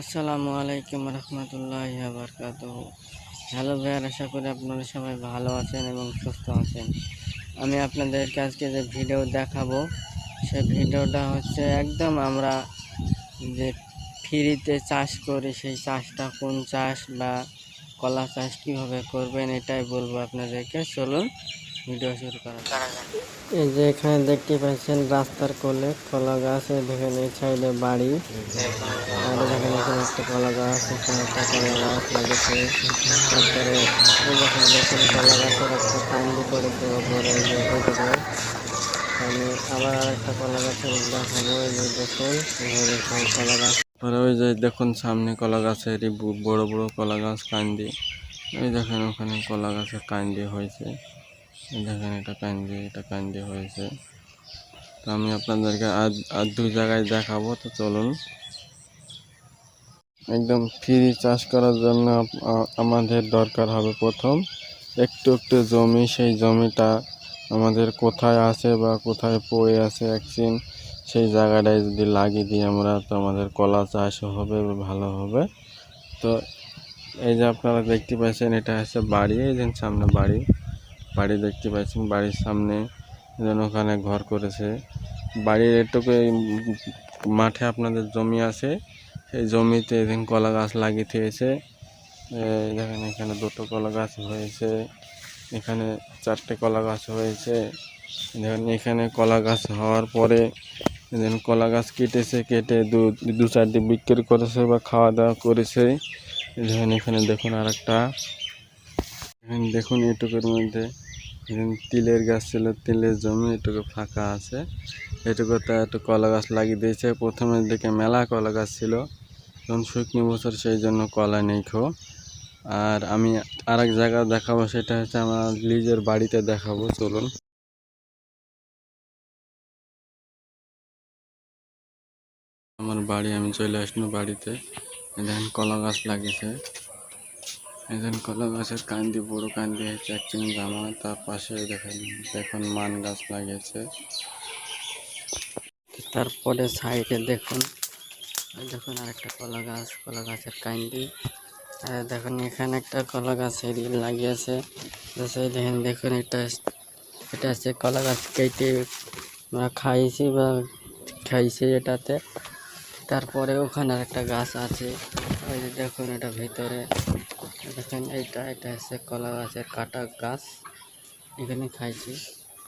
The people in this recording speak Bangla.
আসসালামু আলাইকুম রহমতুল্লাহ বরকাত হ্যালো ভাইয়ার, আশা করি আপনারা সবাই ভালো আছেন এবং সুস্থ আছেন। আমি আপনাদেরকে আজকে যে ভিডিও দেখাবো সেই ভিডিওটা হচ্ছে একদম আমরা যে ফ্রিতে চাষ করি, সেই চাষটা কোন চাষ বা কলা চাষ কীভাবে করবেন এটাই বলব আপনাদেরকে। চলুন ভিডিও শুরু করা এই যে এখানে দেখতে পাচ্ছেন রাস্তার কোলে কলা গাছ এই দেখেন এই সাইডে বাড়ি। আর দেখেন এখানে একটা কলা গাছ এখানে একটা কলা গাছ লাগেছে তারপরে এই দেখেন কলা গাছের একটা কান্দি করেছে ওপরে এই আমি আবার আরেকটা কলা গাছের দেখাবো এই যে দেখুন কলা গাছ। আর ওই যে দেখুন সামনে কলা গাছের বড় বড় কলা গাছ কান্দি। ওই দেখেন ওখানে কলা গাছের কান্দি হয়েছে। এই দেখেন এটা কান্দি এটা কান্দি হয়েছে। তো আমি আপনাদেরকে আর আর দুই জায়গায় দেখাবো, তো চলুন। একদম ফ্রি চাষ করার জন্য আমাদের দরকার হবে প্রথম একটু একটু জমি, সেই জমিটা আমাদের কোথায় আছে বা কোথায় পড়ে আছে একদিন সেই জায়গাটায় যদি লাগিয়ে দিই আমরা, তো আমাদের কলা চাষ হবে ভালো হবে। তো এই যে আপনারা দেখতে পাচ্ছেন, এটা হচ্ছে বাড়ি, এই যে সামনে বাড়ি। বাড়ি দেখতে পাচ্ছেন বাড়ির সামনে যেন ওখানে ঘর করেছে। বাড়ির এটুকু মাঠে আপনাদের জমি আছে, সেই জমিতে এদিন কলা গাছ লাগিয়ে দিয়েছে দেখেন এখানে দুটো কলা গাছ হয়েছে, এখানে চারটে কলা গাছ হয়েছে। দেখেন এখানে কলা গাছ হওয়ার পরে দেখেন কলা গাছ কেটেছে, কেটে দু দু চারটে বিক্রি করেছে বা খাওয়া দাওয়া করেছে। দেখেন এখানে দেখুন আর একটা দেখুন এটুকুর মধ্যে তিলের গাছ ছিল, তিলের জমি, এটুকু ফাঁকা আছে। এটুকুতে একটু কলা গাছ লাগিয়ে দিয়েছে। প্রথমের দিকে মেলা কলা গাছ ছিল। যখন শুকনো বছর, সেই জন্য কলা নেই খো আর আমি আর এক জায়গা দেখাবো, সেটা হচ্ছে আমার লিজের বাড়িতে দেখাবো, চলুন। আমার বাড়ি, আমি চলে আসলো বাড়িতে। দেখেন কলা গাছ লাগিয়েছে। এখন কলা গাছের কান্দি, বড় কান্দি হচ্ছে একজন জামা, তার পাশে দেখেন, দেখুন মান গাছ লাগিয়েছে। তারপরে সাইডে দেখুন দেখুন আরেকটা কলা গাছ, কলা গাছের কান্দি। আর দেখুন, এখানে একটা কলা গাছের লাগিয়েছে। দেখেন, দেখুন এটা এটা হচ্ছে কলা গাছ কেটে খাইছি বা খাইছি এটাতে। তারপরে ওখানে একটা গাছ আছে, ওই যে দেখুন এটা ভিতরে। দেখেন এইটা এটা হচ্ছে কলা গাছের কাটা গাছ। এখানে খাইছি।